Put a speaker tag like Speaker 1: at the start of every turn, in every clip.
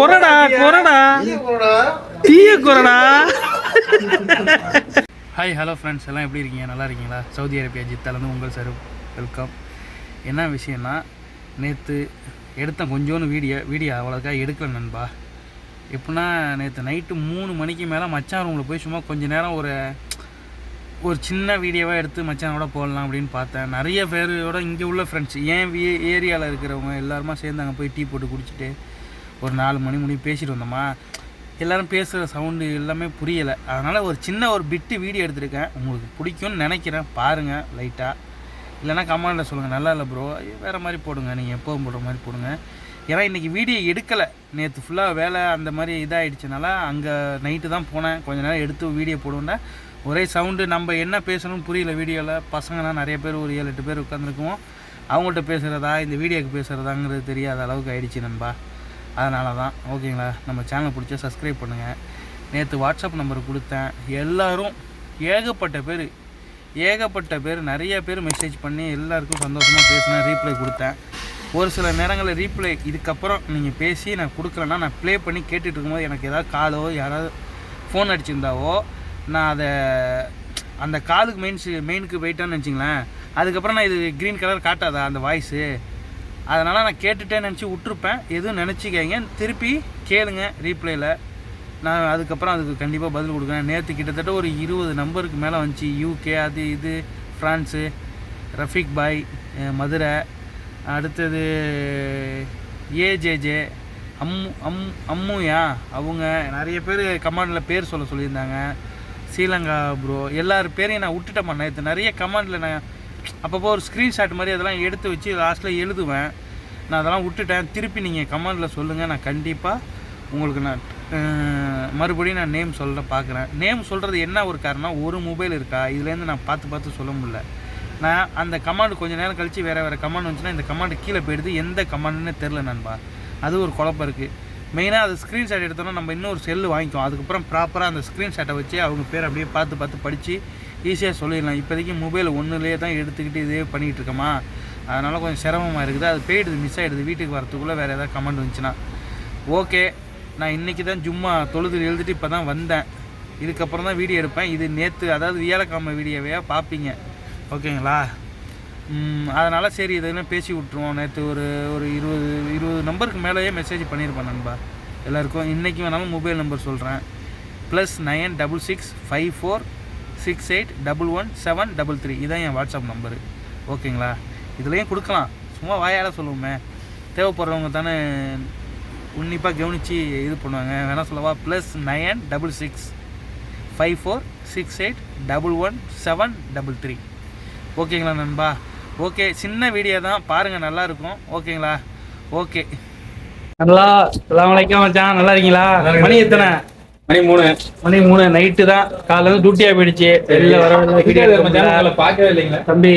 Speaker 1: கொரடா கொரடா
Speaker 2: தீய corona
Speaker 1: hi hello friends எல்லாம் எப்படி இருக்கீங்க நல்லா இருக்கீங்களா சவுதி அரேபியா ஜித்தாலேருந்து உங்கள் சார் வெல்கம் என்ன விஷயம்னா நேற்று எடுத்த கொஞ்சோன்னு வீடியோ வீடியோ அவ்வளோக்கா எடுக்கல நண்பா எப்படின்னா நேற்று நைட்டு மூணு மணிக்கு மேலே மச்சான் ரூமில் போய் சும்மா கொஞ்சம் நேரம் ஒரு ஒரு சின்ன வீடியோவாக எடுத்து மச்சானோட போடலாம் அப்படின்னு பார்த்தேன் நிறைய பேரோட இங்கே உள்ள ஃப்ரெண்ட்ஸ் ஏன் வீ ஏரியாவில் இருக்கிறவங்க எல்லாருமா சேர்ந்து அங்கே போய் டீ போட்டு குடிச்சிட்டு ஒரு நாலு மணி முடி பேசிட்டு வந்தோமா எல்லோரும் பேசுகிற சவுண்டு எல்லாமே புரியலை அதனால் ஒரு சின்ன ஒரு பிட்டு வீடியோ எடுத்திருக்கேன் உங்களுக்கு பிடிக்கும்னு நினைக்கிறேன் பாருங்கள் லைட்டாக இல்லைனா கமெண்டில் சொல்லுங்கள் நல்லா இல்லை ப்ரோ வேறு மாதிரி போடுங்க நீங்கள் எப்போவும் போடுற மாதிரி போடுங்க ஏன்னா இன்றைக்கி வீடியோ எடுக்கலை நேற்று ஃபுல்லாக வேலை அந்த மாதிரி இதாகிடுச்சனால அங்கே நைட்டு தான் போனேன் கொஞ்ச நேரம் எடுத்து வீடியோ போடுவோன்னா ஒரே சவுண்டு நம்ம என்ன பேசணும்னு புரியல வீடியோவில் பசங்கள்லாம் நிறைய பேர் ஒரு ஏழு எட்டு பேர் உட்காந்துருக்குவோம் அவங்கள்ட்ட பேசுகிறதா இந்த வீடியோக்கு பேசுகிறதாங்கிறது தெரியாத அளவுக்கு ஆயிடுச்சு நண்பா அதனால தான் ஓகேங்களா நம்ம சேனல் பிடிச்ச சப்ஸ்கிரைப் பண்ணுங்கள் நேற்று வாட்ஸ்அப் நம்பர் கொடுத்தேன் எல்லோரும் ஏகப்பட்ட பேர் ஏகப்பட்ட பேர் நிறைய பேர் மெசேஜ் பண்ணி எல்லாருக்கும் சந்தோஷமாக பேசினேன் ரீப்ளை கொடுத்தேன் ஒரு சில நேரங்களில் ரீப்ளை இதுக்கப்புறம் நீங்கள் பேசி நான் கொடுக்கலன்னா நான் ப்ளே பண்ணி கேட்டுட்டு இருக்கும்போது எனக்கு ஏதாவது காலோ யாராவது ஃபோன் அடிச்சிருந்தாவோ நான் அதை அந்த காலுக்கு மெயின்ஸு மெயினுக்கு போயிட்டான்னு வச்சிங்களேன் அதுக்கப்புறம் நான் இது க்ரீன் கலர் காட்டாதா அந்த வாய்ஸு அதனால் நான் கேட்டுட்டே நினச்சி விட்ருப்பேன் எதுவும் நினச்சிக்கங்க திருப்பி கேளுங்க ரீப்ளேயில் நான் அதுக்கப்புறம் அதுக்கு கண்டிப்பாக பதில் கொடுக்குறேன் நேற்று கிட்டத்தட்ட ஒரு இருபது நம்பருக்கு மேலே வந்துச்சு யூகே அது இது ஃப்ரான்ஸு ரஃபிக் பாய் மதுரை அடுத்தது ஏஜேஜே அம்மு அம் அம்முயா அவங்க நிறைய பேர் கமாண்டில் பேர் சொல்ல சொல்லியிருந்தாங்க ஸ்ரீலங்கா ப்ரோ எல்லார் பேரையும் நான் விட்டுட்டேன் நேற்று நிறைய கமாண்டில் நான் அப்பப்போ ஒரு ஸ்க்ரீன்ஷாட் மாதிரி அதெல்லாம் எடுத்து வச்சு லாஸ்ட்டில் எழுதுவேன் நான் அதெல்லாம் விட்டுட்டேன் திருப்பி நீங்கள் கமெண்டில் சொல்லுங்கள் நான் கண்டிப்பாக உங்களுக்கு நான் மறுபடியும் நான் நேம் சொல்ல பார்க்குறேன் நேம் சொல்கிறது என்ன ஒரு காரணம் ஒரு மொபைல் இருக்கா இதுலேருந்து நான் பார்த்து பார்த்து சொல்ல முடியல நான் அந்த கமாண்டு கொஞ்சம் நேரம் கழித்து வேறு வேறு கமாண்ட் வந்துச்சுன்னா இந்த கமாண்டு கீழே போயிடுது எந்த கமாண்டுன்னு தெரில நண்பா அது ஒரு குழப்பம் இருக்குது மெயினாக அது ஸ்க்ரீன்ஷாட் எடுத்தோம்னா நம்ம இன்னொரு செல்லு வாங்கிக்குவோம் அதுக்கப்புறம் ப்ராப்பராக அந்த ஸ்க்ரீன்ஷாட்டை வச்சு அவங்க பேர் அப்படியே பார்த்து பார்த்து படித்து ஈஸியாக சொல்லிடலாம் இப்போதைக்கு மொபைல் ஒன்றுலேயே தான் எடுத்துக்கிட்டு இதே பண்ணிகிட்டு இருக்கோமா அதனால் கொஞ்சம் சிரமமாக இருக்குது அது போயிடுது மிஸ் ஆகிடுது வீட்டுக்கு வரத்துக்குள்ளே வேறு ஏதாவது கமெண்ட் வந்துச்சுன்னா ஓகே நான் இன்றைக்கி தான் ஜும்மா தொழுது எழுதிட்டு இப்போ தான் வந்தேன் இதுக்கப்புறம் தான் வீடியோ எடுப்பேன் இது நேற்று அதாவது வியாழக்காம வீடியோவையாக பார்ப்பீங்க ஓகேங்களா அதனால் சரி இதெல்லாம் பேசி விட்ருவோம் நேற்று ஒரு ஒரு இருபது இருபது நம்பருக்கு மேலேயே மெசேஜ் பண்ணியிருப்பேன் நண்பா எல்லாருக்கும் இன்றைக்கி வேணாலும் மொபைல் நம்பர் சொல்கிறேன் plus nine double six five four six eight double one seven double three இதான் என் வாட்ஸ்அப் நம்பரு ஓகேங்களா இதுலேயும் கொடுக்கலாம் சும்மா வாயால் சொல்லுவோமே தேவைப்படுறவங்க தானே உன்னிப்பாக கவனித்து இது பண்ணுவாங்க வேணால் சொல்லவா plus nine double six five four six eight double one seven double three ஓகேங்களா நண்பா ஓகே சின்ன வீடியோ தான் பாருங்கள் நல்லாயிருக்கும் ஓகேங்களா ஓகே நல்லா எல்லாம் வணக்கம் மச்சான் நல்லா இருக்கீங்களா மணி எத்தனை மணி மூணு மணி மூணு நைட்டு தான் காலையில் டூட்டியாக போயிடுச்சு வெளியில் வர பார்க்கவே இல்லைங்களா தம்பி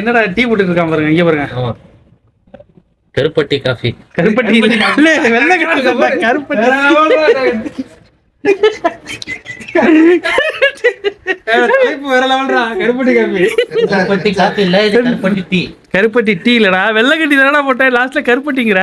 Speaker 1: என்னடா டீ பாருங்க இங்க பாருங்க கருப்பட்டி கருப்பட்டி வெள்ளை கருப்பட்டி கருப்பட்டி டீ இல்லடா வெள்ளை கட்டி தானடா போட்டேன் லாஸ்ட்ல கருப்பட்டிங்கிற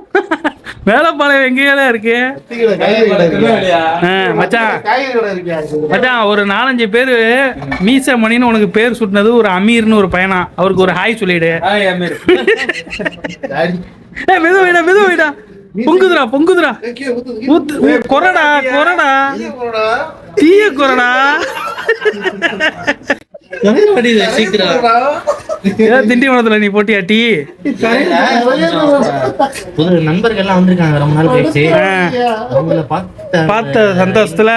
Speaker 1: வேலைப்பாளையம் எங்கேயால இருக்கு மச்சான் மச்சான் ஒரு நாலஞ்சு பேர் மீச மணின்னு உனக்கு பேர் சுட்டினது ஒரு அமீர்னு ஒரு பையனா அவருக்கு ஒரு ஹாய் சொல்லிடு மெதுவைடா மெதுவைடா பொங்குதுரா பொங்குதுரா கொரடா கொரடா தீய கொரடா திண்டிவனத்துல நீ போட்டியா டீ
Speaker 2: வந்திருக்காங்க ரொம்ப நாள்
Speaker 1: அவங்கள பார்த்த பார்த்த சந்தோஷத்துல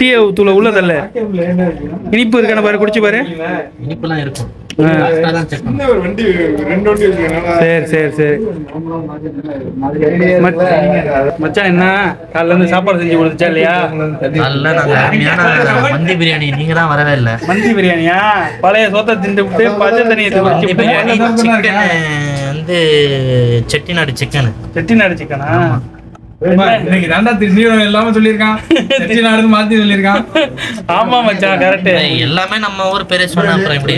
Speaker 1: டீ தூள உள்ளதல்ல இனிப்பு இருக்கான பாரு குடிச்சு பாரு
Speaker 2: எல்லாம் இருக்கும் என்ன
Speaker 1: காலைல சாப்பாடு செஞ்சு கொடுத்துச்சா இல்லையா
Speaker 2: மந்தி பிரியாணி நீங்க தான் வரவே
Speaker 1: மந்தி பிரியாணியா பழைய திண்டு விட்டு
Speaker 2: வந்து செட்டிநாடு சிக்கன்
Speaker 1: செட்டிநாடு சிக்கனா இன்னைக்கு தாண்டா திருநீரம் எல்லாமே சொல்லியிருக்கான் செட்டிநாடு மாத்தி சொல்லியிருக்கான் ஆமா மச்சான் கரெக்ட்
Speaker 2: எல்லாமே நம்ம ஊர் பேரே சொன்ன அப்புறம் எப்படி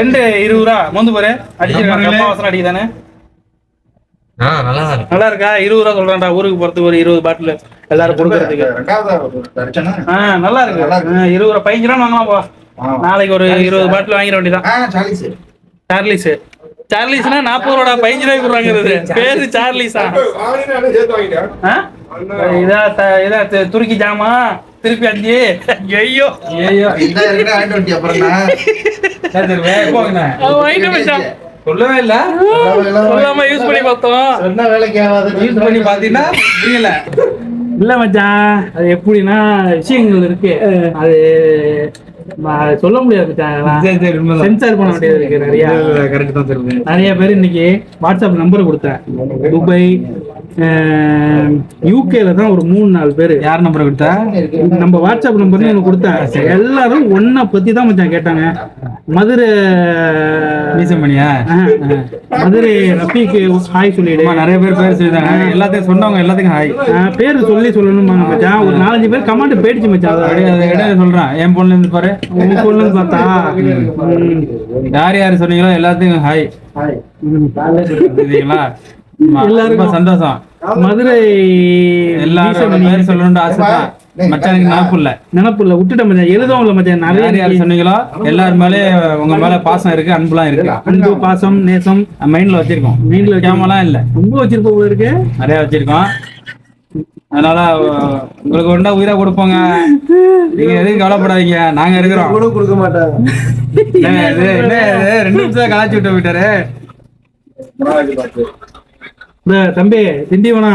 Speaker 1: ரெண்டு இருபது ரூபா மோந்து போறே அடிச்சிருக்காங்க அடிக்குதானே நல்லா இருக்கா இருபது ரூபா சொல்றேன்டா ஊருக்கு போறதுக்கு ஒரு இருபது பாட்டில் எல்லாரும் கொடுக்கறதுக்கு ஆ நல்லா இருக்கு இருபது ரூபா பதினஞ்சு ரூபா வாங்கலாம் போ நாளைக்கு ஒரு இருபது பாட்டில் வாங்கிட வேண்டியதான் சார்லிஸ் சார்லிஸ்னா நாற்பது ரூபா பதினஞ்சு ரூபாய் கொடுறாங்கிறது பேரு சார்லிஸா இதா இதா துருக்கி ஜாமா திருப்பி அஞ்சு ஐயோ ஐயோ சொல்லவே இல்ல சொல்லாம யூஸ் பண்ணி பார்த்தோம்
Speaker 2: சொன்ன வேலைக்கு யூஸ் பண்ணி பாத்தீங்கன்னா புரியல
Speaker 1: இல்ல மச்சான் அது எப்படின்னா விஷயங்கள் இருக்கு அது சொல்ல முடியாது சென்சார் பண்ண வேண்டியது நிறைய கரெக்ட் தான் சொல்லுங்க நிறைய பேர் இன்னைக்கு வாட்ஸ்அப் நம்பர் கொடுத்தேன் துபாய் யூகேல தான் ஒரு மூணு நாலு பேர்
Speaker 2: யார் நம்பர் கொடுத்தேன்
Speaker 1: நம்ம வாட்ஸ்அப் நம்பர் எனக்கு கொடுத்தேன் எல்லாரும் ஒன்ன பத்தி தான் மச்சான் கேட்டாங்க மதுரை மீசமணியா மதுரை ரஃபீக்கு ஹாய் சொல்லிடு
Speaker 2: நிறைய பேர் பேர் சொல்லிட்டாங்க எல்லாத்தையும் சொன்னவங்க எல்லாத்துக்கும் ஹாய்
Speaker 1: பேர் சொல்லி சொல்லணும் மச்சான் ஒரு நாலஞ்சு பேர் கமெண்ட் போயிடுச்சு மச்சான்
Speaker 2: அதை இடையில சொல்றேன் என் பொண்ணு இருந்து பாரு
Speaker 1: உன் பொண்ணு பார்த்தா யார் யார் சொன்னீங்களோ எல்லாத்துக்கும் ஹாய் சரிங்களா எல்லாருக்கும் சந்தோஷம் மதுரை எல்லாரும் பேர் சொல்லணும்னு ஆசைதான் மச்சான் இல்ல இல்ல மச்சான் மச்சான் உங்க மேல பாசம் இருக்கு இருக்கு அன்பு பாசம் நேசம் மைண்ட்ல வச்சிருக்கோம் இல்ல ரொம்ப வச்சிருக்கோம் நிறைய வச்சிருக்கோம் அதனால உங்களுக்கு உயிரா நீங்க எதுவும் கவலைப்படாதீங்க நாங்க இருக்கிறோம் கொடுக்க ரெண்டு கலாச்சி விட்டு தம்பி திண்டிவனா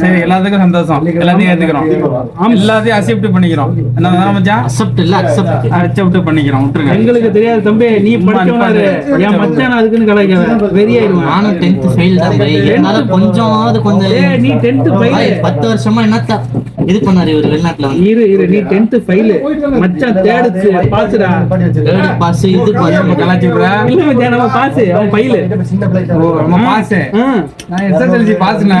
Speaker 1: சரி எல்லாத்துக்கும் சந்தோஷம் எல்லாத்தையும் ஏத்துக்கிறோம் எல்லாத்தையும் அக்செப்ட் பண்ணிக்கிறோம் என்ன மச்சான்
Speaker 2: அசெப்ட் இல்ல அசெப்ட்
Speaker 1: அக்செப்ட் பண்ணிக்கிறோம் விட்டுருங்க எங்களுக்கு தெரியாது தம்பி நீ படிச்சவனாரு என் மச்சான் அதுக்குன்னு கிடைக்காது வெறி ஆயிடுவான்
Speaker 2: நானும் 10th ஃபெயில் தான் பை என்னால கொஞ்சம் கொஞ்சம்
Speaker 1: நீ 10th ஃபெயில்
Speaker 2: பத்து வருஷமா என்னத்த இது பண்ணாரு இவர் வெளிநாட்டுல
Speaker 1: இரு இரு நீ 10th ஃபெயில் மச்சான் தேர்ட் பாஸ்டா
Speaker 2: தேர்ட் பாஸ் இது பாஸ்
Speaker 1: நம்ம கலாச்சிப்ரா இல்ல மச்சான் நம்ம பாஸ் அவன் ஃபெயில் ஓ நம்ம பாஸ் நான் எஸ்எஸ்எல்சி பாஸ்னா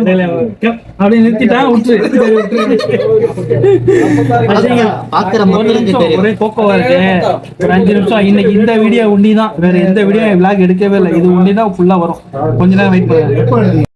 Speaker 1: ஒரே அஞ்சு நிமிஷம் இன்னைக்கு இந்த வீடியோ வேற வீடியோ விளாக் எடுக்கவே இல்லை இது உண்டி தான் ஃபுல்லா வரும் கொஞ்ச நேரம் வெயிட் பண்ணுங்க